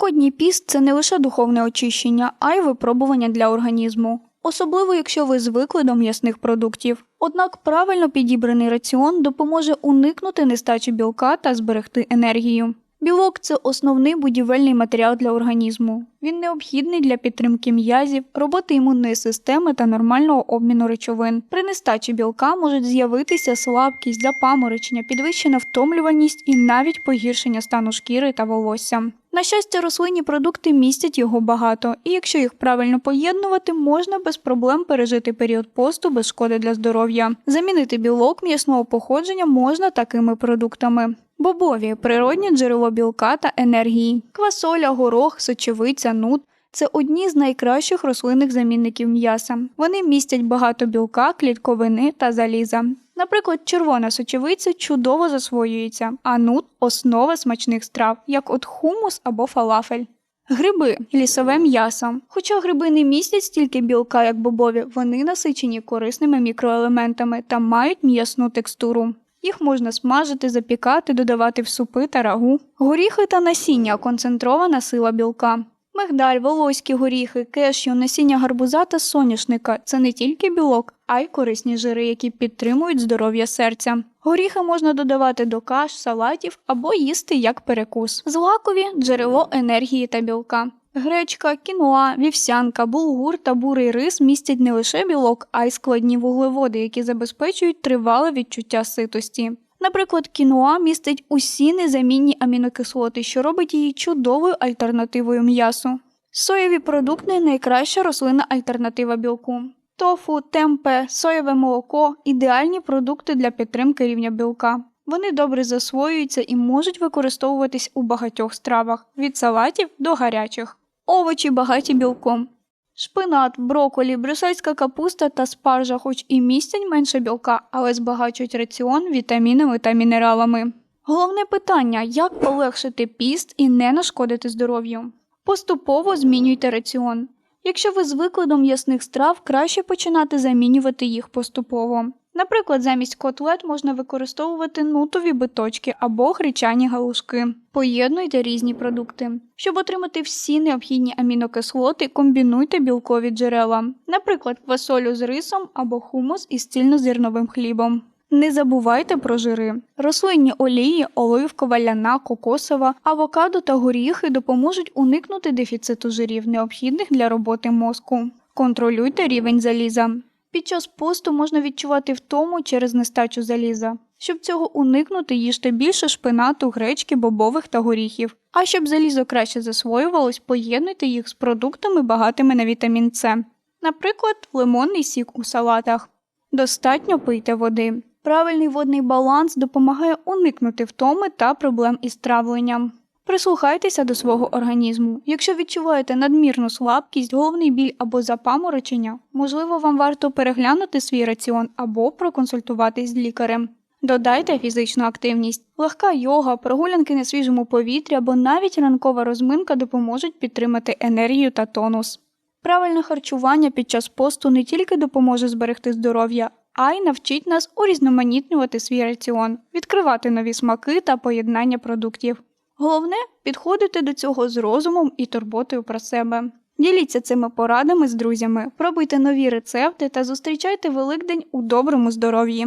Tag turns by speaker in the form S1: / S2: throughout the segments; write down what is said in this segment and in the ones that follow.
S1: Великодній піст це не лише духовне очищення, а й випробування для організму. Особливо, якщо ви звикли до м'ясних продуктів. Однак правильно підібраний раціон допоможе уникнути нестачі білка та зберегти енергію. Білок це основний будівельний матеріал для організму. Він необхідний для підтримки м'язів, роботи імунної системи та нормального обміну речовин. При нестачі білка можуть з'явитися слабкість, запаморочення, підвищена втомлюваність і навіть погіршення стану шкіри та волосся. На щастя, рослинні продукти містять його багато, і якщо їх правильно поєднувати, можна без проблем пережити період посту без шкоди для здоров'я. Замінити білок м'ясного походження можна такими продуктами. Бобові природнє джерело білка та енергії. Квасоля, горох, сочевиця, нут це одні з найкращих рослинних замінників м'яса. Вони містять багато білка, клітковини та заліза. Наприклад, червона сочевиця чудово засвоюється, а нут основа смачних страв, як от хумус або фалафель. Гриби лісове м'ясо. Хоча гриби не містять стільки білка, як бобові, вони насичені корисними мікроелементами та мають м'ясну текстуру. Їх можна смажити, запікати, додавати в супи та рагу. Горіхи та насіння концентрована сила білка. Мигдаль, волоські горіхи, кешю, насіння гарбуза та соняшника це не тільки білок, а й корисні жири, які підтримують здоров'я серця. Горіхи можна додавати до каш, салатів або їсти як перекус. Злакові джерело енергії та білка. Гречка, кіноа, вівсянка, булгур та бурий рис містять не лише білок, а й складні вуглеводи, які забезпечують тривале відчуття ситості. Наприклад, кіноа містить усі незамінні амінокислоти, що робить її чудовою альтернативою м'ясу. Соєві продукти найкраща рослинна альтернатива білку. Тофу, темпе, соєве молоко ідеальні продукти для підтримки рівня білка. Вони добре засвоюються і можуть використовуватись у багатьох стравах від салатів до гарячих. Овочі багаті білком. Шпинат, броколі, брюссельська капуста та спаржа, хоч і містять менше білка, але збагачують раціон вітамінами та мінералами. Головне питання: як полегшити піст і не нашкодити здоров'ю. Поступово змінюйте раціон. Якщо ви звикли до м'ясних страв, краще починати замінювати їх поступово. Наприклад, замість котлет можна використовувати нутові биточки або гречані галушки. Поєднуйте різні продукти. Щоб отримати всі необхідні амінокислоти, комбінуйте білкові джерела, наприклад, квасолю з рисом або хумус із цільнозерновим хлібом. Не забувайте про жири. Рослинні олії, оливкова, ляна, кокосова, авокадо та горіхи допоможуть уникнути дефіциту жирів, необхідних для роботи мозку. Контролюйте рівень заліза. Під час посту можна відчувати втому через нестачу заліза. Щоб цього уникнути, їжте більше шпинату, гречки, бобових та горіхів. А щоб залізо краще засвоювалось, поєднуйте їх з продуктами, багатими на вітамін С. Наприклад, лимонний сік у салатах. Достатньо пийте води. Правильний водний баланс допомагає уникнути втоми та проблем із травленням. Прислухайтеся до свого організму. Якщо відчуваєте надмірну слабкість, головний біль або запаморочення, можливо, вам варто переглянути свій раціон або проконсультуватись з лікарем. Додайте фізичну активність. Легка йога, прогулянки на свіжому повітрі або навіть ранкова розминка допоможуть підтримати енергію та тонус. Правильне харчування під час посту не тільки допоможе зберегти здоров'я, а й навчить нас урізноманітнювати свій раціон, відкривати нові смаки та поєднання продуктів. Головне підходити до цього з розумом і турботою про себе. Діліться цими порадами з друзями, пробуйте нові рецепти та зустрічайте Великдень у доброму здоров'ї.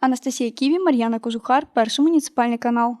S1: Анастасія Ківі, Мар'яна Кожухар, перший муніципальний канал.